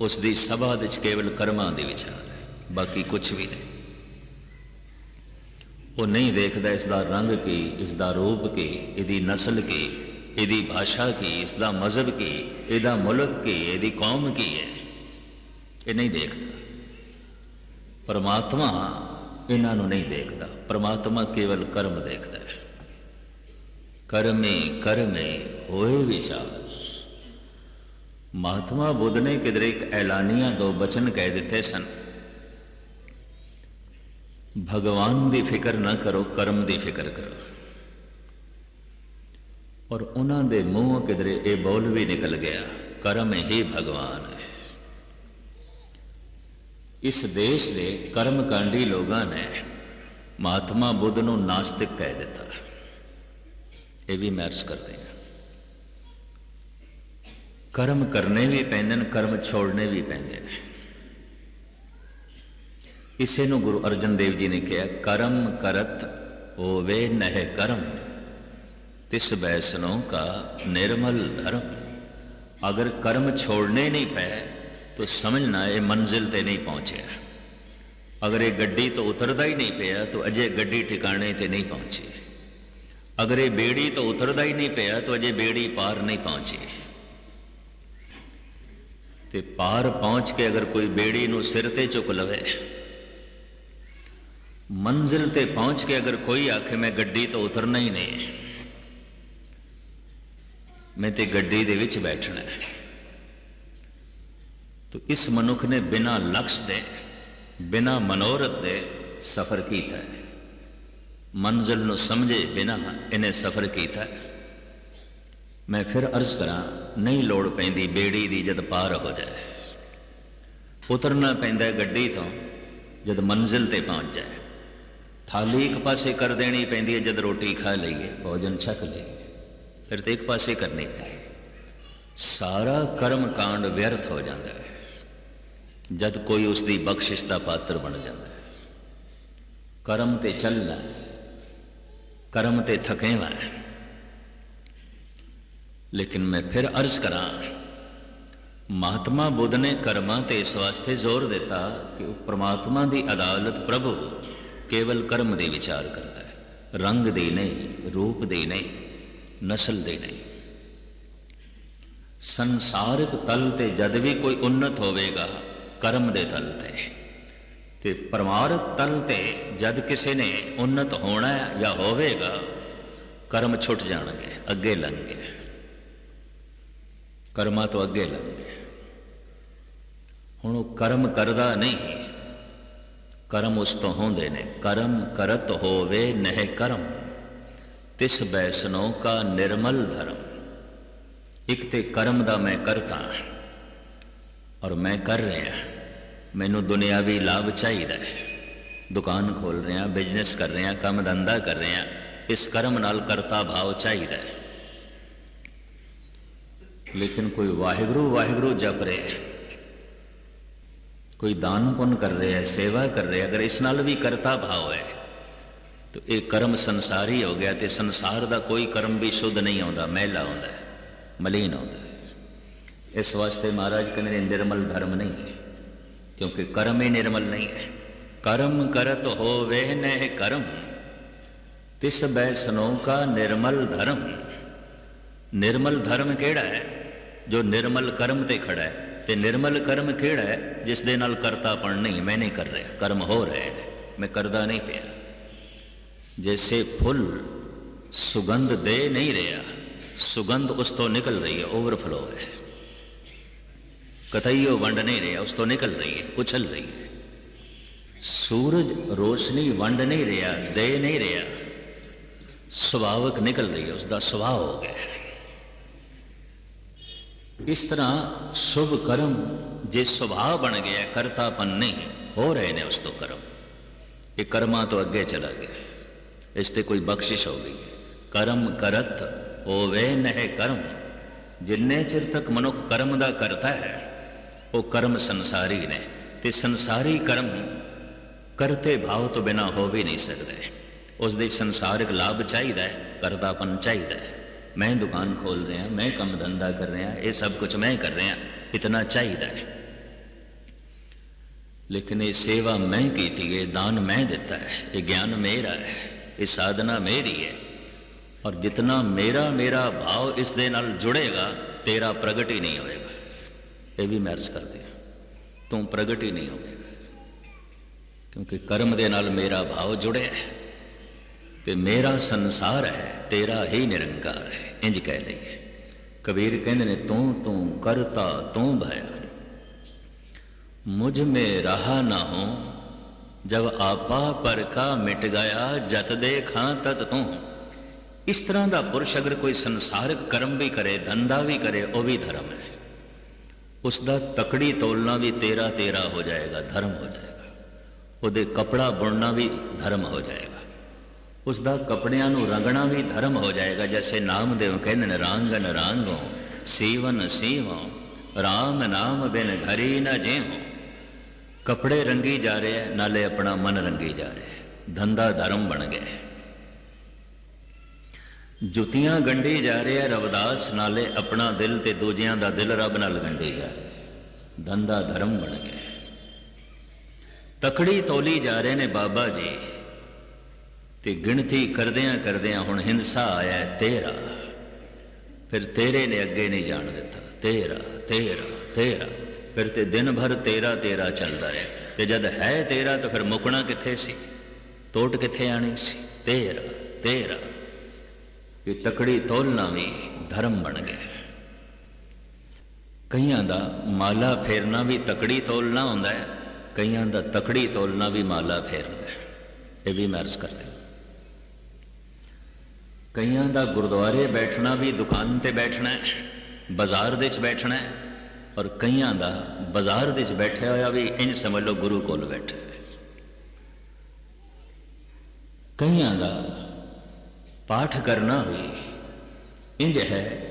ਉਸ ਦੀ ਸਭਾ ਵਿੱਚ ਕੇਵਲ ਕਰਮਾਂ ਦੇ ਵਿਚਾਰ ਹੈ, ਬਾਕੀ ਕੁਝ ਵੀ ਨਹੀਂ। ਉਹ ਨਹੀਂ ਦੇਖਦਾ ਇਸ ਦਾ ਰੰਗ ਕੀ, ਇਸ ਦਾ ਰੂਪ ਕੀ, ਇਹਦੀ ਨਸਲ ਕੀ, ਇਹਦੀ ਭਾਸ਼ਾ ਕੀ, ਇਸ ਦਾ ਮਜ਼ਹਬ ਕੀ, ਇਹਦਾ ਮੁਲਕ ਕੀ, ਇਹਦੀ ਕੌਮ ਕੀ ਹੈ। ਇਹ ਨਹੀਂ ਦੇਖਦਾ। ਪਰਮਾਤਮਾ ਇਹਨਾਂ ਨੂੰ ਨਹੀਂ ਦੇਖਦਾ। ਪਰਮਾਤਮਾ ਕੇਵਲ ਕਰਮ ਦੇਖਦਾ ਹੈ। ਕਰਮੇ ਕਰਮੇ ਹੋਏ ਵਿਚਾਰ। ਮਹਾਤਮਾ ਬੁੱਧ ਨੇ ਕਿਧਰੇ ਇੱਕ ਐਲਾਨੀਆਂ ਦੋ ਬਚਨ ਕਹਿ ਦਿੱਤੇ ਸਨ। ਭਗਵਾਨ ਦੀ ਫਿਕਰ ਨਾ ਕਰੋ, ਕਰਮ ਦੀ ਫਿਕਰ ਕਰੋ। ਔਰ ਉਹਨਾਂ ਦੇ ਮੂੰਹੋਂ ਕਿਧਰੇ ਇਹ ਬੋਲ ਵੀ ਨਿਕਲ ਗਿਆ, ਕਰਮ ਹੀ ਭਗਵਾਨ ਹੈ। ਇਸ ਦੇਸ਼ ਦੇ ਕਰਮਕਾਂਡੀ ਲੋਕਾਂ ਨੇ ਮਹਾਤਮਾ ਬੁੱਧ ਨੂੰ ਨਾਸਤਿਕ ਕਹਿ ਦਿੱਤਾ। ਇਹ ਵੀ ਮੈਰਸ ਕਰਦੇ ਹਾਂ। ਕਰਮ ਕਰਨੇ ਵੀ ਪੈਂਦੇ ਨੇ ਕਰਮ ਛੋੜਨੇ ਵੀ ਪੈਂਦੇ ਨੇ ਇਸੇ ਨੂੰ ਗੁਰੂ ਅਰਜਨ ਦੇਵ ਜੀ ਨੇ ਕਿਹਾ ਕਰਮ ਕਰਤ ਹੋਵੇ ਨਹਿ ਕਰਮ ਤਿਸ ਬੈਸਨੋਂ ਕਾ ਨਿਰਮਲ ਧਰਮ ਅਗਰ ਕਰਮ ਛੋੜਨੇ ਨਹੀਂ ਪਏ तो समझना ये मंजिल ते नहीं पहुंचे अगर ये गड्डी तो उतरदा ही नहीं पिया तो अजय गड्डी ठिकाने ते नहीं पहुंची अगर ये बेड़ी तो उतरदा ही नहीं पिया तो अजय बेड़ी पार नहीं पहुंची ਤੇ ਪਾਰ ਪਹੁੰਚ ਕੇ ਅਗਰ ਕੋਈ ਬੇੜੀ ਨੂੰ ਸਿਰ ਤੇ ਚੁੱਕ ਲਵੇ, ਮੰਜ਼ਿਲ ਤੇ ਪਹੁੰਚ ਕੇ ਅਗਰ ਕੋਈ ਆਖੇ, ਮੈਂ ਗੱਡੀ ਤੋਂ ਉਤਰਨਾ ਹੀ ਨਹੀਂ ਮੈਂ ਤੇ ਗੱਡੀ ਦੇ ਵਿੱਚ ਬੈਠਣਾ ਹੈ। ਤੋ ਇਸ ਮਨੁੱਖ ਨੇ ਬਿਨਾ ਲਕਸ਼ ਦੇ, ਬਿਨਾ ਮਨੋਰਥ ਦੇ ਸਫ਼ਰ ਕੀਤਾ ਹੈ। ਮੰਜ਼ਿਲ ਨੂੰ ਸਮਝੇ ਬਿਨਾ ਇਹਨੇ ਸਫ਼ਰ ਕੀਤਾ ਹੈ। ਮੈਂ ਫਿਰ ਅਰਜ਼ ਕਰਾਂ, ਨਹੀਂ ਲੋੜ ਪੈਂਦੀ ਬੇੜੀ ਦੀ ਜਦ ਪਾਰ ਹੋ ਜਾਏ। ਉਤਰਨਾ ਪੈਂਦਾ ਗੱਡੀ ਤੋਂ, ਜਦ ਮੰਜ਼ਿਲ ਤੇ ਪਹੁੰਚ ਜਾਏ। ਥਾਲੀ ਇੱਕ ਪਾਸੇ ਕਰ ਦੇਣੀ ਪੈਂਦੀ ਹੈ ਜਦ ਰੋਟੀ ਖਾ ਲਈਏ, ਭੋਜਨ ਛਕ ਲਈਏ। ਫਿਰ ਤੇ ਇੱਕ ਪਾਸੇ ਕਰਨੀ ਪੈਂਦੀ ਸਾਰਾ ਕਰਮ ਕਾਂਡ ਵਿਅਰਥ ਹੋ ਜਾਂਦਾ ਹੈ। ਜਦ ਕੋਈ ਉਸ ਦੀ ਬਖਸ਼ਿਸ਼ ਦਾ ਪਾਤਰ ਬਣ ਜਾਂਦਾ ਹੈ। ਕਰਮ ਤੇ ਚੱਲਣਾ ਕਰਮ ਤੇ ਥਕੇਵਾ ਲੇਕਿਨ ਮੈਂ ਫਿਰ ਅਰਜ਼ ਕਰਾਂ, ਮਹਾਤਮਾ ਬੁੱਧ ਨੇ ਕਰਮਾਂ ਤੇ ਇਸ ਵਾਸਤੇ ਜ਼ੋਰ ਦਿੱਤਾ ਕਿ ਉਹ ਪ੍ਰਮਾਤਮਾ ਦੀ ਅਦਾਲਤ ਪ੍ਰਭੂ ਕੇਵਲ ਕਰਮ ਦੇ ਵਿਚਾਰ ਕਰਦਾ ਹੈ। ਰੰਗ ਦੇ ਨਹੀਂ, ਰੂਪ ਦੇ ਨਹੀਂ, ਨਸਲ ਦੇ ਨਹੀਂ। ਸੰਸਾਰਿਕ ਤਲ ਤੇ ਜਦ ਵੀ ਕੋਈ ਉન્નਤ ਹੋਵੇਗਾ, ਕਰਮ ਦੇ ਤਲ ਤੇ। ਤੇ ਪਰਮਾਰਥ ਤਲ ਤੇ ਜਦ ਕਿਸੇ ਨੇ ਉન્નਤ ਹੋਣਾ ਜਾਂ ਹੋਵੇਗਾ, ਕਰਮ ਛੁੱਟ ਜਾਣਗੇ, ਅੱਗੇ ਲੰਘ ਗਏ ਕਰਮਾਂ ਤੋਂ ਅੱਗੇ ਲੰਘੇ ਹੁਣ ਉਹ ਕਰਮ ਕਰਦਾ ਨਹੀਂ। ਕਰਮ ਉਸ ਤੋਂ ਹੁੰਦੇ ਨੇ। ਕਰਮ ਕਰਤ ਹੋਵੇ ਨਹਿ ਕਰਮ। ਤਿਸ ਬੈਸਨੋ ਕਾ ਨਿਰਮਲ ਧਰਮ। ਇੱਕ ਤੇ ਕਰਮ ਦਾ ਮੈਂ ਕਰਤਾ ਔਰ ਮੈਂ ਕਰ ਰਿਹਾ। ਮੈਨੂੰ ਦੁਨਿਆਵੀ ਲਾਭ ਚਾਹੀਦਾ ਹੈ। ਦੁਕਾਨ ਖੋਲ ਰਿਹਾ ਬਿਜ਼ਨਸ ਕਰ ਰਿਹਾ, ਕੰਮ ਧੰਦਾ ਕਰ ਰਿਹਾ। ਇਸ ਕਰਮ ਨਾਲ ਕਰਤਾ ਭਾਵ ਚਾਹੀਦਾ ਹੈ। ਲੇਕਿਨ ਕੋਈ ਵਾਹਿਗੁਰੂ ਵਾਹਿਗੁਰੂ ਜਪ ਰਿਹਾ ਕੋਈ ਦਾਨ ਪੁੰਨ ਕਰ ਰਿਹਾ ਸੇਵਾ ਕਰ ਰਿਹਾ ਅਗਰ ਇਸ ਨਾਲ ਵੀ ਕਰਤਾ ਭਾਵ ਹੈ, ਤਾਂ ਇਹ ਕਰਮ ਸੰਸਾਰੀ ਹੋ ਗਿਆ ਤੇ ਸੰਸਾਰ ਦਾ ਕੋਈ ਕਰਮ ਵੀ ਸ਼ੁੱਧ ਨਹੀਂ ਆਉਂਦਾ, ਮਹਿਲਾ ਆਉਂਦਾ ਮਲੀਨ ਆਉਂਦਾ ਇਸ ਵਾਸਤੇ ਮਹਾਰਾਜ ਕਹਿੰਦੇ ਨੇ, ਨਿਰਮਲ ਧਰਮ ਨਹੀਂ ਹੈ, ਕਿਉਂਕਿ ਕਰਮ ਹੀ ਨਿਰਮਲ ਨਹੀਂ ਹੈ। ਕਰਮ ਕਰਤ ਹੋਵੇ ਨਹਿ ਕਰਮ, ਤਿਸ ਬੈਸਨੋਂ ਕਾ ਨਿਰਮਲ ਧਰਮ। ਨਿਰਮਲ ਧਰਮ ਕਿਹੜਾ ਹੈ? ਜੋ ਨਿਰਮਲ ਕਰਮ ਤੇ ਖੜਾ ਹੈ ਤੇ ਨਿਰਮਲ ਕਰਮ ਕਿਹੜਾ ਹੈ ਜਿਸ ਦੇ ਨਾਲ ਕਰਤਾਪਣ ਨਹੀਂ ਮੈਂ ਨਹੀਂ ਕਰ ਰਿਹਾ ਕਰਮ ਹੋ ਰਹੇ ਨੇ ਮੈਂ ਕਰਦਾ ਨਹੀਂ ਪਿਆ ਜੈਸੇ ਫੁੱਲ ਸੁਗੰਧ ਦੇ ਨਹੀਂ ਰਿਹਾ ਸੁਗੰਧ ਉਸ ਤੋਂ ਨਿਕਲ ਰਹੀ ਹੈ ਓਵਰਫਲੋ ਹੈ ਕਤਈਓ ਵੰਡ ਨਹੀਂ ਰਿਹਾ ਉਸ ਤੋਂ ਨਿਕਲ ਰਹੀ ਹੈ ਉਛਲ ਰਹੀ ਹੈ ਸੂਰਜ ਰੋਸ਼ਨੀ ਵੰਡ ਨਹੀਂ ਰਿਹਾ ਦੇ ਨਹੀਂ ਰਿਹਾ ਸੁਭਾਵਕ ਨਿਕਲ ਰਹੀ ਹੈ ਉਸ ਦਾ ਸੁਭਾਅ ਹੋ ਗਿਆ ਇਸ ਤਰ੍ਹਾਂ ਸ਼ੁਭ ਕਰਮ ਜੇ ਸੁਭਾਅ ਬਣ ਗਿਆ, ਕਰਤਾਪਨ ਨਹੀਂ, ਹੋ ਰਹੇ ਨੇ ਉਸ ਤੋਂ ਕਰਮ। ਇਹ ਕਰਮਾਂ ਤੋਂ ਅੱਗੇ ਚਲਾ ਗਿਆ। ਇਸ ਤੇ ਕੋਈ ਬਖਸ਼ਿਸ਼ ਹੋ ਗਈ। ਕਰਮ ਕਰਤ, ਹੋਵੇ ਨਹਿ ਕਰਮ। ਜਿੰਨੇ ਚਿਰ ਤੱਕ ਮਨੁੱਖ ਕਰਮ ਦਾ ਕਰਤਾ ਹੈ, ਉਹ ਕਰਮ ਸੰਸਾਰੀ ਨੇ। ਤੇ ਸੰਸਾਰੀ ਕਰਮ ਕਰਤੇ ਭਾਵ ਤੋਂ ਬਿਨਾ ਹੋ ਵੀ ਨਹੀਂ ਸਕਦੇ। ਉਸ ਦੇ ਸੰਸਾਰਿਕ ਲਾਭ ਚਾਹੀਦਾ ਹੈ, ਕਰਤਾਪਨ ਚਾਹੀਦਾ ਹੈ। ਮੈਂ ਦੁਕਾਨ ਖੋਲ ਰਿਹਾ ਮੈਂ ਕੰਮ ਧੰਦਾ ਕਰ ਰਿਹਾ ਇਹ ਸਭ ਕੁਝ ਮੈਂ ਕਰ ਰਿਹਾ ਇਤਨਾ ਚਾਹੀਦਾ ਹੈ ਲੇਕਿਨ ਇਹ ਸੇਵਾ ਮੈਂ ਕੀਤੀ ਹੈ ਦਾਨ ਮੈਂ ਦਿੱਤਾ ਹੈ ਇਹ ਗਿਆਨ ਮੇਰਾ ਹੈ ਇਹ ਸਾਧਨਾ ਮੇਰੀ ਹੈ ਔਰ ਜਿਤਨਾ ਮੇਰਾ ਮੇਰਾ ਭਾਵ ਇਸ ਦੇ ਨਾਲ ਜੁੜੇਗਾ ਤੇਰਾ ਪ੍ਰਗਟ ਹੀ ਨਹੀਂ ਹੋਏਗਾ ਇਹ ਵੀ ਮੈਂ ਅਰਜ਼ ਕਰਦੇ ਤੂੰ ਪ੍ਰਗਟ ਹੀ ਨਹੀਂ ਹੋਵੇਗਾ ਕਿਉਂਕਿ ਕਰਮ ਦੇ ਨਾਲ ਮੇਰਾ ਭਾਵ ਜੁੜਿਆ ਹੈ ਤੇ ਮੇਰਾ ਸੰਸਾਰ ਹੈ, ਤੇਰਾ ਹੀ ਨਿਰੰਕਾਰ ਹੈ। ਇੰਜ ਕਹਿ ਲਈਏ। ਕਬੀਰ ਕਹਿੰਦੇ ਨੇ, ਤੂੰ ਤੂੰ ਕਰਤਾ, ਤੂੰ ਭਇਆ। ਮੁਝ ਮੇ ਰਹਾ ਨਾ ਹੋ। ਜਬ ਆਪਾ ਪਰ ਮਿਟ ਗਿਆ, ਜਤ ਦੇ ਖਾਂ ਤਤ ਤੂੰ ਇਸ ਤਰ੍ਹਾਂ ਦਾ ਪੁਰਸ਼ ਅਗਰ ਕੋਈ ਸੰਸਾਰਿਕ ਕਰਮ ਵੀ ਕਰੇ ਧੰਦਾ ਵੀ ਕਰੇ, ਉਹ ਵੀ ਧਰਮ ਹੈ। ਉਸ ਦਾ ਤਕੜੀ ਤੋਲਣਾ ਵੀ ਤੇਰਾ ਤੇਰਾ ਹੋ ਜਾਏਗਾ, ਧਰਮ ਹੋ ਜਾਏਗਾ। ਉਹਦੇ ਕਪੜਾ ਬੁਣਨਾ ਵੀ ਧਰਮ ਹੋ ਜਾਏਗਾ। ਉਸ ਦਾ ਕਪੜਿਆਂ ਨੂੰ ਰੰਗਣਾ ਵੀ ਧਰਮ ਹੋ ਜਾਏਗਾ, ਜੈਸੇ ਨਾਮਦੇਵ ਕਹਿੰਦੇ ਨੇ, ਰਾਂਗਨ ਰਾਂਗੋ, ਸੀਵਨ ਸੀਵੋ RAM ਨਾਮ ਬਿਨ ਘਰੀ ਨਾ ਜੇਹੋ ਕਪੜੇ ਰੰਗੀ ਜਾ ਰਹੇ ਨਾਲੇ ਆਪਣਾ ਮਨ ਰੰਗੀ ਜਾ ਰਿਹਾ ਧੰਦਾ ਧਰਮ ਬਣ ਗਿਆ ਜੁੱਤੀਆਂ ਗੰਢੀ ਜਾ ਰਿਹਾ ਰਵਦਾਸ, ਨਾਲੇ ਆਪਣਾ ਦਿਲ ਤੇ ਦੂਜਿਆਂ ਦਾ ਦਿਲ ਰੱਬ ਨਾਲ ਗੰਢੀ ਜਾ ਰਿਹਾ ਧੰਦਾ ਧਰਮ ਬਣ ਗਿਆ ਤਕੜੀ ਤੋਲੀ ਜਾ ਰਹੇ ਨੇ ਬਾਬਾ ਜੀ ਤੇ ਗਿਣਤੀ ਕਰਦਿਆਂ ਕਰਦਿਆਂ ਹੁਣ ਹਿੰਸਾ ਆਇਆ ਤੇਰਾ। ਫਿਰ ਤੇਰੇ ਨੇ ਅੱਗੇ ਨਹੀਂ ਜਾਣ ਦਿੱਤਾ। ਤੇਰਾ ਤੇਰਾ ਤੇਰਾ। ਫਿਰ ਤੇ ਦਿਨ ਭਰ ਤੇਰਾ ਤੇਰਾ ਚੱਲਦਾ ਰਿਹਾ। ਤੇ ਜਦ ਹੈ ਤੇਰਾ ਤਾਂ ਫਿਰ ਮੁਕਣਾ ਕਿੱਥੇ ਸੀ? ਟੋਟ ਕਿੱਥੇ ਆਣੀ ਸੀ? ਤੇਰਾ ਤੇਰਾ। ਇਹ ਤਕੜੀ ਤੋਲਣਾ ਵੀ ਧਰਮ ਬਣ ਗਿਆ। ਕਈਆਂ ਦਾ ਮਾਲਾ ਫੇਰਨਾ ਵੀ ਤਕੜੀ ਤੋਲਣਾ ਹੁੰਦਾ ਹੈ, ਕਈਆਂ ਦਾ ਤਕੜੀ ਤੋਲਣਾ ਵੀ ਮਾਲਾ ਫੇਰਨਾ ਹੈ। ਇਹ ਵੀ ਮੈਂ ਅਰਜ਼ ਕਰਦਾ ਕਈਆਂ ਦਾ ਗੁਰਦੁਆਰੇ ਬੈਠਣਾ ਵੀ ਦੁਕਾਨ ਤੇ ਬੈਠਣਾ ਹੈ, ਬਾਜ਼ਾਰ ਦੇ ਵਿੱਚ ਬੈਠਣਾ ਹੈ, ਔਰ ਕਈਆਂ ਦਾ ਬਾਜ਼ਾਰ ਦੇ ਵਿੱਚ ਬੈਠਿਆ ਹੋਇਆ ਵੀ ਇੰਜ ਸਮਝ ਲਓ ਗੁਰੂ ਕੋਲ ਬੈਠਾ ਕਈਆਂ ਦਾ ਪਾਠ ਕਰਨਾ ਵੀ ਇੰਜ ਹੈ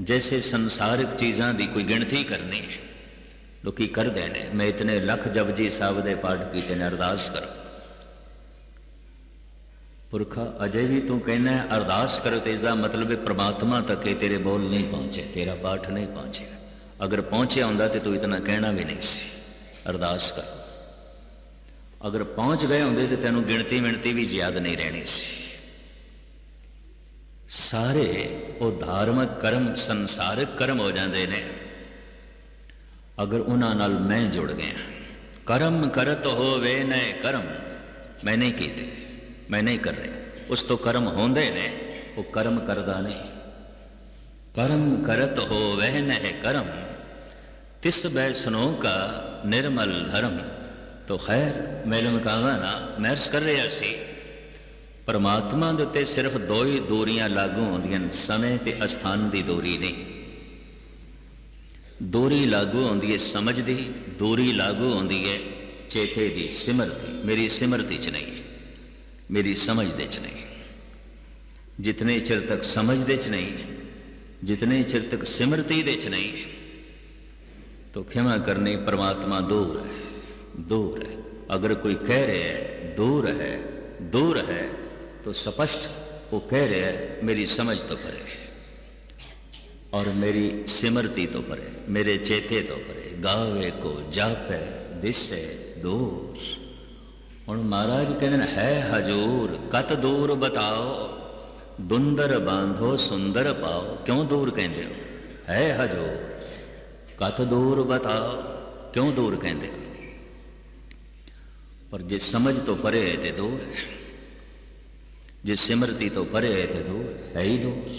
ਜੈਸੇ ਸੰਸਾਰਿਕ ਚੀਜ਼ਾਂ ਦੀ ਕੋਈ ਗਿਣਤੀ ਕਰਨੀ ਹੈ। ਲੋਕੀ ਕਰਦੇ ਨੇ, ਮੈਂ ਇਤਨੇ ਲੱਖ ਜਪਜੀ ਸਾਹਿਬ ਦੇ ਪਾਠ ਕੀਤੇ ਨੇ, ਅਰਦਾਸ ਕਰ। ਪੁਰਖਾ, ਅਜੇ ਵੀ ਤੂੰ ਕਹਿੰਦਾ ਅਰਦਾਸ ਕਰੋ ਤੇ ਇਸ ਦਾ ਮਤਲਬ ਹੈ ਪ੍ਰਮਾਤਮਾ ਤੱਕ ਇਹ ਤੇਰੇ ਬੋਲ ਨਹੀਂ ਪਹੁੰਚੇ, ਤੇਰਾ ਪਾਠ ਨਹੀਂ ਪਹੁੰਚਿਆ। ਅਗਰ ਪਹੁੰਚਿਆ ਹੁੰਦਾ ਤੇ ਤੂੰ ਇਤਨਾ ਕਹਿਣਾ ਵੀ ਨਹੀਂ ਸੀ। ਅਰਦਾਸ ਕਰ। ਅਗਰ ਪਹੁੰਚ ਗਏ ਹੁੰਦੇ ਤੇ ਤੈਨੂੰ ਗਿਣਤੀ ਮਿਣਤੀ ਵੀ ਯਾਦ ਨਹੀਂ ਰਹਿਣੀ ਸੀ। ਸਾਰੇ ਉਹ ਧਾਰਮਿਕ ਕਰਮ, ਸੰਸਾਰਿਕ ਕਰਮ ਹੋ ਜਾਂਦੇ ਨੇ। ਅਗਰ ਉਹਨਾਂ ਨਾਲ ਮੈਂ ਜੁੜ ਗਿਆ। ਕਰਮ ਕਰਤ ਹੋਵੇ ਨੈ ਕਰਮ, ਮੈਂ ਨਹੀਂ ਕੀਤੇ। ਮੈਂ ਨਹੀਂ ਕਰ ਰਿਹਾ। ਉਸ ਤੋਂ ਕਰਮ ਹੁੰਦੇ ਨੇ, ਉਹ ਕਰਮ ਕਰਦਾ ਨਹੀਂ। ਕਰਮ ਕਰਤ ਹੋ ਵਹਿ ਨਹਿ ਕਰਮ, ਤਿਸ ਬੈ ਸੁਨੋ ਕਾ ਨਿਰਮਲ ਧਰਮ। ਤੋ ਖੈਰ ਮੈਲਮ ਕਾਵਾ ਨਾ ਮਹਿਰਸ ਕਰ ਰਿਹਾ ਸੀ। ਪਰਮਾਤਮਾ ਦੇ ਉੱਤੇ ਸਿਰਫ ਦੋ ਹੀ ਦੂਰੀਆਂ ਲਾਗੂ ਹੁੰਦੀਆਂ ਨੇ, ਸਮੇਂ ਤੇ ਅਸਥਾਨ ਦੀ ਦੂਰੀ ਨਹੀਂ। ਦੂਰੀ ਲਾਗੂ ਹੁੰਦੀ ਹੈ ਸਮਝ ਦੀ, ਦੂਰੀ ਲਾਗੂ ਹੁੰਦੀ ਹੈ ਚੇਤੇ ਦੀ, ਸਿਮਰਤੀ ਮੇਰੀ ਸਿਮਰਤੀ ਚ ਨਹੀਂ। मेरी समझ देच नहीं। जितने चिर तक समझ देच नहीं, जितने चिर तक सिमरती देच नहीं तो क्षमा करने परमात्मा दूर है दूर है। अगर कोई कह रहे है, दूर है दूर है तो स्पष्ट वो कह रहे है, मेरी समझ तो परे और मेरी सिमरती तो परे मेरे चेते तो परे गावे को जापे, दिस दोष ਹੁਣ ਮਹਾਰਾਜ ਕਹਿੰਦੇ ਨੇ, ਹੈ ਹਜੂਰ, ਕਤ ਦੂਰ ਬਤਾਓ, ਦੁੰਦਰ ਬਾਂਧੋ, ਸੁੰਦਰ ਪਾਓ। ਕਿਉਂ ਦੂਰ ਕਹਿੰਦੇ ਹੋ? ਹੈ ਹਜੂਰ, ਕਤ ਦੂਰ ਬਤਾਓ, ਕਿਉਂ ਦੂਰ ਕਹਿੰਦੇ ਹੋ? ਪਰ ਜੇ ਸਮਝ ਤੋਂ ਪਰੇ ਹੈ ਤੇ ਦੂਰ ਹੈ। ਜੇ ਸਿਮਰਤੀ ਤੋਂ ਪਰੇ ਹੈ ਤੇ ਦੂਰ ਹੈ ਹੀ ਦੂਰ।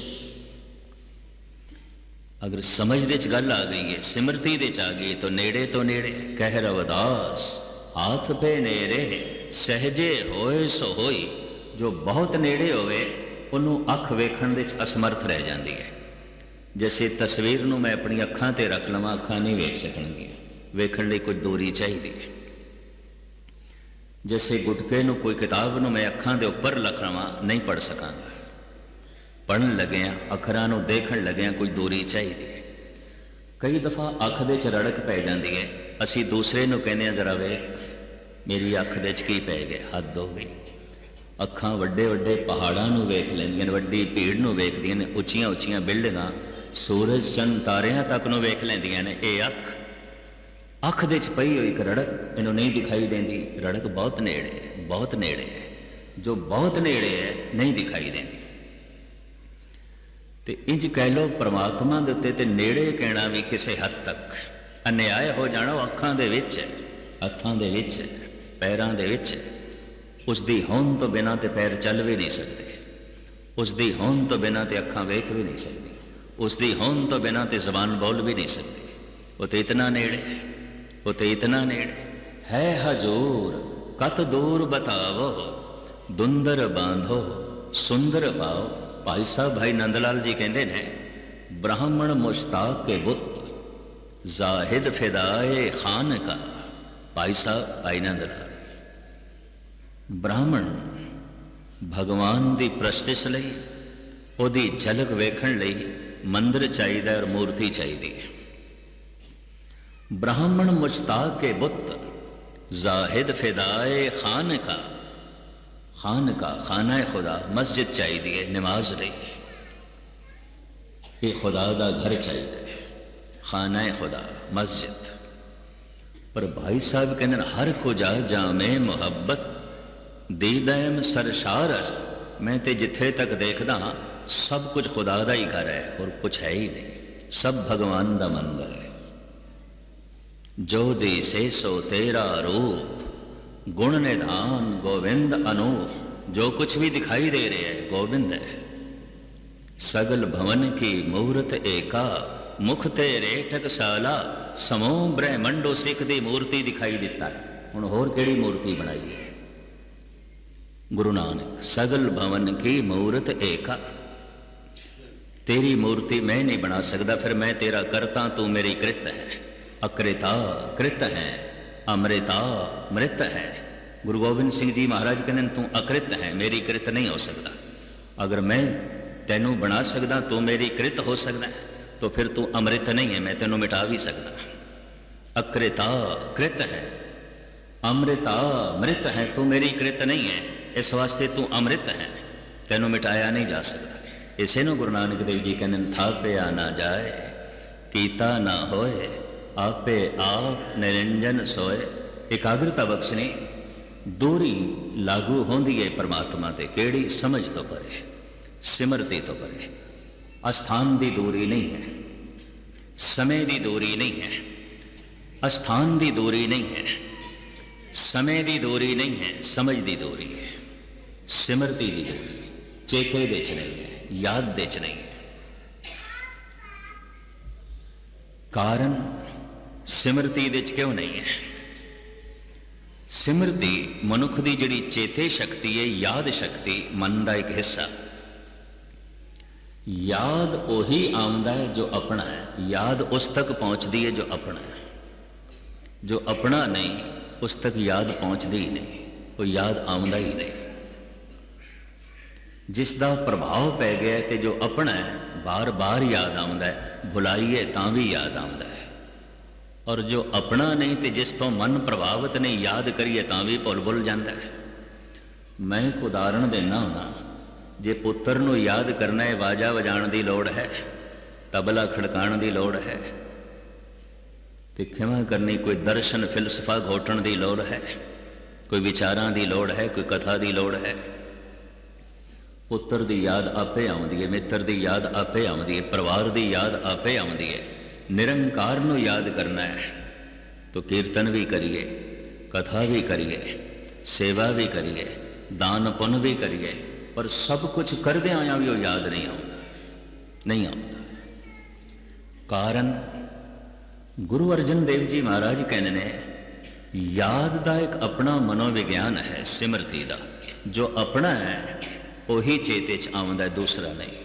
ਅਗਰ ਸਮਝ ਦੇ ਚ ਗੱਲ ਆ ਗਈ ਹੈ, ਸਿਮਰਤੀ ਦੇ ਚ ਆ ਗਈ ਤਾਂ ਨੇੜੇ ਤੋਂ ਨੇੜੇ ਕਹਿ ਰਵਦਾਸ। ਹਾਥ ਪੇ ਨੇੜੇ ਸਹਜੇ ਹੋਏ ਸੋ ਹੋਈ ਜੋ ਬਹੁਤ ਨੇੜੇ ਹੋਵੇ ਉਹਨੂੰ ਅੱਖ ਵੇਖਣ ਵਿੱਚ ਅਸਮਰਥ ਰਹਿ ਜਾਂਦੀ ਹੈ ਜਿਵੇਂ ਤਸਵੀਰ ਨੂੰ ਮੈਂ ਆਪਣੀ ਅੱਖਾਂ ਤੇ ਰੱਖ ਲਵਾਂ ਅੱਖਾਂ ਨਹੀਂ ਵੇਖ ਸਕਣਗੀਆਂ ਵੇਖਣ ਲਈ ਕੁਝ ਦੂਰੀ ਚਾਹੀਦੀ ਹੈ ਜਿਵੇਂ ਗੁਟਕੇ ਨੂੰ ਕੋਈ ਕਿਤਾਬ ਨੂੰ ਮੈਂ ਅੱਖਾਂ ਦੇ ਉੱਪਰ ਲਿਖ ਲਵਾਂ ਨਹੀਂ ਪੜ ਸਕਾਂਗਾ ਪੜਨ ਲੱਗਿਆ ਅੱਖਰਾਂ ਨੂੰ ਦੇਖਣ ਲੱਗਿਆ ਕੋਈ ਦੂਰੀ ਚਾਹੀਦੀ ਹੈ ਕਈ ਦਫਾ ਅੱਖ ਦੇ ਚ ਰੜਕ ਪੈ ਜਾਂਦੀ ਹੈ ਅਸੀਂ ਦੂਸਰੇ ਨੂੰ ਕਹਿੰਦੇ ਆ ਜ਼ਰਾ ਵੇਖ, ਮੇਰੀ ਅੱਖ ਦੇ ਚ ਕੀ ਪੈ ਗਿਆ? ਹੱਦ ਹੋ ਗਈ। ਅੱਖਾਂ ਵੱਡੇ ਵੱਡੇ ਪਹਾੜਾਂ ਨੂੰ ਵੇਖ ਲੈਂਦੀਆਂ ਨੇ, ਵੱਡੀ ਭੀੜ ਨੂੰ ਵੇਖਦੀਆਂ ਨੇ, ਉੱਚੀਆਂ ਉੱਚੀਆਂ ਬਿਲਡਿੰਗਾਂ ਸੂਰਜ ਚੰਦ ਤਾਰਿਆਂ ਤੱਕ ਨੂੰ ਵੇਖ ਲੈਂਦੀਆਂ ਨੇ। ਇਹ ਅੱਖ ਅੱਖ ਦੇ ਚ ਪਈ ਹੋਈ ਇੱਕ ਰੜਕ, ਇਹਨੂੰ ਨਹੀਂ ਦਿਖਾਈ ਦਿੰਦੀ। ਰੜਕ ਬਹੁਤ ਨੇੜੇ ਹੈ, ਬਹੁਤ ਨੇੜੇ ਹੈ। ਜੋ ਬਹੁਤ ਨੇੜੇ ਹੈ, ਨਹੀਂ ਦਿਖਾਈ ਦਿੰਦੀ। ਤੇ ਇੰਜ ਕਹਿ ਲੋ ਪ੍ਰਮਾਤਮਾ ਦੇ ਉੱਤੇ ਤੇ ਨੇੜੇ ਕਹਿਣਾ ਵੀ ਕਿਸੇ ਹੱਦ ਤੱਕ। ਅਨਿਆਏ ਹੋ ਜਾਣਾ ਉਹ ਅੱਖਾਂ ਦੇ ਵਿੱਚ ਹੈ, ਹੱਥਾਂ ਦੇ ਵਿੱਚ ਹੈ, ਪੈਰਾਂ ਦੇ ਵਿੱਚ ਹੈ। ਉਸ ਦੀ ਹੋਂਦ ਤੋਂ ਬਿਨਾਂ ਤੇ ਪੈਰ ਚੱਲ ਵੀ ਨਹੀਂ ਸਕਦੇ। ਉਸ ਦੀ ਹੋਂਦ ਤੋਂ ਬਿਨਾਂ ਤੇ ਅੱਖਾਂ ਵੇਖ ਵੀ ਨਹੀਂ ਸਕਦੀ। ਉਸ ਦੀ ਹੋਂਦ ਤੋਂ ਬਿਨਾਂ ਤੇ ਜ਼ਬਾਨ ਬੋਲ ਵੀ ਨਹੀਂ ਸਕਦੀ। ਉਹ ਤੇ ਇਤਨਾ ਨੇੜੇ ਉਹ ਤੇ ਇਤਨਾ ਨੇੜੇ ਹੈ। ਹਜੂਰ, ਕਤ ਦੂਰ ਬਤਾਵੋ, ਦੁੰਦਰ ਬਾਂਧੋ, ਸੁੰਦਰ ਪਾਓ ਭਾਈ ਸਾਹਿਬ ਭਾਈ ਨੰਦ ਲਾਲ ਜੀ ਕਹਿੰਦੇ ਨੇ, ਬ੍ਰਾਹਮਣ ਮੁਸ਼ਤਾਕ ਕੇ ਬੁੱਤ। ਜ਼ਾਹਿਦ ਫਿਦਾਏ ਖਾਨ ਕਾ ਭਾਈ ਸਾਹਿਬ ਭਾਈ ਨੰਦ ਲਾਲ ਬ੍ਰਾਹਮਣ ਭਗਵਾਨ ਦੀ ਪ੍ਰਸਤਿਸ਼ ਲਈ ਉਹਦੀ ਝਲਕ ਵੇਖਣ ਲਈ ਮੰਦਰ ਚਾਹੀਦਾ ਔਰ ਮੂਰਤੀ ਚਾਹੀਦੀ ਹੈ ब्राह्मण मुश्ताक के बुत जाहिद फिदाए खान का खान का खाना खुदा मस्जिद चाहिए नमाज ਲਈ ਇਹ ਖੁਦਾ ਦਾ ਘਰ ਚਾਹੀਦਾ ਹੈ ਖਾਨਾ ਖੁਦਾ ਮਸਜਿਦ ਪਰ ਭਾਈ ਸਾਹਿਬ ਕਹਿੰਦੇ ਨੇ ਹਰ ਕੋ ਜਾ ਜਾਮੇ ਮੁਹੱਬਤ ਦੀਦੈਮ ਸਰਸ਼ਾਰ ਅਸਤ ਮੈਂ ਤੇ ਜਿੱਥੇ ਤੱਕ ਦੇਖਦਾ ਹਾਂ ਸਭ ਕੁਝ ਖੁਦਾ ਦਾ ਹੀ ਘਰ ਹੈ ਹੋਰ ਕੁਝ ਹੈ ਹੀ ਨਹੀਂ ਸਭ ਭਗਵਾਨ ਦਾ ਮੰਦਰ ਹੈ ਜੋ ਦੇ ਸੇ ਸੋ ਤੇਰਾ ਰੂਪ ਗੁਣ ਨਿਧਾਨ ਗੋਵਿੰਦ ਅਨੂਪ ਜੋ ਕੁਛ ਵੀ ਦਿਖਾਈ ਦੇ ਰਿਹਾ ਹੈ ਗੋਬਿੰਦ ਹੈ ਸਗਲ ਭਵਨ ਕੀ ਮੂਰਤ ਏਕਾ ਮੁਖ ਤੇ ਤੇਰੇ ਸਾਲਾ, ਸਮੋ ਬ੍ਰਹਿਮੰਡੋ ਸਿੱਖ ਦੀ ਮੂਰਤੀ ਦਿਖਾਈ ਦਿੱਤਾ ਹੈ। ਹੁਣ ਹੋਰ ਕਿਹੜੀ ਮੂਰਤੀ ਬਣਾਈ ਹੈ? ਗੁਰੂ ਨਾਨਕ, ਸਗਲ ਭਵਨ ਕੀ ਮੂਰਤ ਏਕਾ। ਤੇਰੀ ਮੂਰਤੀ ਮੈਂ ਨਹੀਂ ਬਣਾ ਸਕਦਾ, ਫਿਰ ਮੈਂ ਤੇਰਾ ਕਰਤਾ, ਤੂੰ ਮੇਰੀ ਕ੍ਰਿਤ ਹੈ। ਅਕ੍ਰਿਤਾ ਕ੍ਰਿਤ ਹੈ, ਅਮ੍ਰਿਤਾ ਮ੍ਰਿਤ ਹੈ। ਗੁਰੂ ਗੋਬਿੰਦ ਸਿੰਘ ਜੀ ਮਹਾਰਾਜ ਕਹਿੰਦੇ ਨੇ, ਤੂੰ ਅਕ੍ਰਿਤ ਹੈ, ਮੇਰੀ ਕ੍ਰਿਤ ਨਹੀਂ ਹੋ ਸਕਦਾ। ਅਗਰ ਮੈਂ ਤੈਨੂੰ ਬਣਾ ਸਕਦਾ, ਤੂੰ ਮੇਰੀ ਕ੍ਰਿਤ ਹੋ ਸਕਦਾ ਤਾਂ ਫਿਰ ਤੂੰ ਅਮ੍ਰਿਤ ਨਹੀਂ ਹੈ ਮੈਂ ਤੈਨੂੰ ਮਿਟਾ ਵੀ ਸਕਦਾ ਅਕ੍ਰਿਤਾ ਕ੍ਰਿਤ ਹੈ ਅਮ੍ਰਿਤਾ ਮ੍ਰਿਤ ਹੈ ਤੂੰ ਮੇਰੀ ਕ੍ਰਿਤ ਨਹੀਂ ਹੈ ਇਸ ਵਾਸਤੇ ਤੂੰ ਅਮ੍ਰਿਤ ਹੈ ਤੈਨੂੰ ਮਿਟਾਇਆ ਨਹੀਂ ਜਾ ਸਕਦਾ ਇਸੇ ਨੂੰ ਗੁਰੂ ਨਾਨਕ ਦੇਵ ਜੀ ਕਹਿੰਦੇ ਥਾਪਿਆ ਨਾ ਜਾਏ ਕੀਤਾ ਨਾ ਹੋਏ ਆਪੇ ਆਪ ਨਿਰੰਜਨ ਸੋਏ ਇਕਾਗਰਤਾ ਬਖਸ਼ਣੀ ਦੂਰੀ ਲਾਗੂ ਹੁੰਦੀ ਹੈ ਪਰਮਾਤਮਾ ਤੇ ਕਿਹੜੀ ਸਮਝ ਤੋਂ ਪਰੇ ਸਿਮਰਤੀ ਤੋਂ ਪਰੇ ਅਸਥਾਨ ਦੀ ਦੂਰੀ ਨਹੀਂ ਹੈ। ਸਮੇਂ ਦੀ ਦੂਰੀ ਨਹੀਂ ਹੈ। ਅਸਥਾਨ ਦੀ ਦੂਰੀ ਨਹੀਂ ਹੈ। ਸਮੇਂ ਦੀ ਦੂਰੀ ਨਹੀਂ ਹੈ। ਸਮਝ ਦੀ ਦੂਰੀ ਹੈ। ਸਿਮਰਤੀ ਦੀ ਦੂਰੀ ਚੇਤੇ ਦੇ ਚ ਨਹੀਂ ਹੈ। ਯਾਦ ਦੇ ਚ ਨਹੀਂ ਹੈ। ਕਾਰਨ ਸਿਮਰਤੀ ਦੇ ਚ ਕਿਉਂ ਨਹੀਂ ਹੈ? ਸਿਮਰਤੀ ਮਨੁੱਖ ਦੀ ਜਿਹੜੀ ਚੇਤੇ ਸ਼ਕਤੀ ਹੈ, ਯਾਦ ਸ਼ਕਤੀ, ਮਨ ਦਾ ਇੱਕ ਹਿੱਸਾ। ਯਾਦ ਉਹੀ ਆਉਂਦਾ ਹੈ ਜੋ ਆਪਣਾ ਹੈ। ਯਾਦ ਉਸ ਤੱਕ ਪਹੁੰਚਦੀ ਹੈ ਜੋ ਆਪਣਾ ਹੈ। ਜੋ ਆਪਣਾ ਨਹੀਂ, ਉਸ ਤੱਕ ਯਾਦ ਪਹੁੰਚਦੀ ਹੀ ਨਹੀਂ। ਉਹ ਯਾਦ ਆਉਂਦਾ ਹੀ ਨਹੀਂ। ਜਿਸ ਦਾ ਪ੍ਰਭਾਵ ਪੈ ਗਿਆ ਤੇ ਜੋ ਆਪਣਾ ਹੈ, ਬਾਰ-ਬਾਰ ਯਾਦ ਆਉਂਦਾ ਹੈ। ਭੁਲਾਈਏ ਤਾਂ ਵੀ ਯਾਦ ਆਉਂਦਾ ਹੈ। ਔਰ ਜੋ ਆਪਣਾ ਨਹੀਂ ਤੇ ਜਿਸ ਤੋਂ ਮਨ ਪ੍ਰਭਾਵਿਤ ਨਹੀਂ, ਯਾਦ ਕਰੀਏ ਤਾਂ ਵੀ ਭੁੱਲ-ਭੁੱਲ ਜਾਂਦਾ ਹੈ। ਮੈਂ ਇੱਕ ਉਦਾਹਰਣ ਦੇਣਾ ਹੁੰਦਾ ਜੇ ਪੁੱਤਰ ਨੂੰ ਯਾਦ ਕਰਨਾ ਹੈ, ਵਾਜਾ ਵਜਾਉਣ ਦੀ ਲੋੜ ਹੈ, ਤਬਲਾ ਖੜਕਾਉਣ ਦੀ ਲੋੜ ਹੈ, ਤੇ ਖਿਮਾ ਕਰਨੀ ਕੋਈ ਦਰਸ਼ਨ, ਫਿਲਸਫਾ ਘੋਟਣ ਦੀ ਲੋੜ ਹੈ, ਕੋਈ ਵਿਚਾਰਾਂ ਦੀ ਲੋੜ ਹੈ, ਕੋਈ ਕਥਾ ਦੀ ਲੋੜ ਹੈ, ਪੁੱਤਰ ਦੀ ਯਾਦ ਆਪੇ ਆਉਂਦੀ ਹੈ, ਮਿੱਤਰ ਦੀ ਯਾਦ ਆਪੇ ਆਉਂਦੀ ਹੈ, ਪਰਿਵਾਰ ਦੀ ਯਾਦ ਆਪੇ ਆਉਂਦੀ ਹੈ, ਨਿਰੰਕਾਰ ਨੂੰ ਯਾਦ ਕਰਨਾ ਹੈ, ਤਾਂ ਕੀਰਤਨ ਵੀ ਕਰੀਏ, ਕਥਾ ਵੀ ਕਰੀਏ, ਸੇਵਾ ਵੀ ਕਰੀਏ, ਦਾਨ ਪੁੰਨ ਵੀ ਕਰੀਏ ਪਰ ਸਭ ਕੁਝ ਕਰਦੇ ਆਇਆ ਵੀ ਉਹ ਯਾਦ ਨਹੀਂ ਆਉਂਦਾ। ਨਹੀਂ ਆਉਂਦਾ। ਕਾਰਨ ਗੁਰੂ ਅਰਜਨ ਦੇਵ ਜੀ ਮਹਾਰਾਜ ਕਹਿੰਦੇ ਨੇ, ਯਾਦ ਦਾ ਇੱਕ ਆਪਣਾ ਮਨੋਵਿਗਿਆਨ ਹੈ ਸਿਮਰਤੀ ਦਾ। ਜੋ ਆਪਣਾ ਹੈ, ਉਹੀ ਚੇਤੇ ਚ ਆਉਂਦਾ ਦੂਸਰਾ ਨਹੀਂ।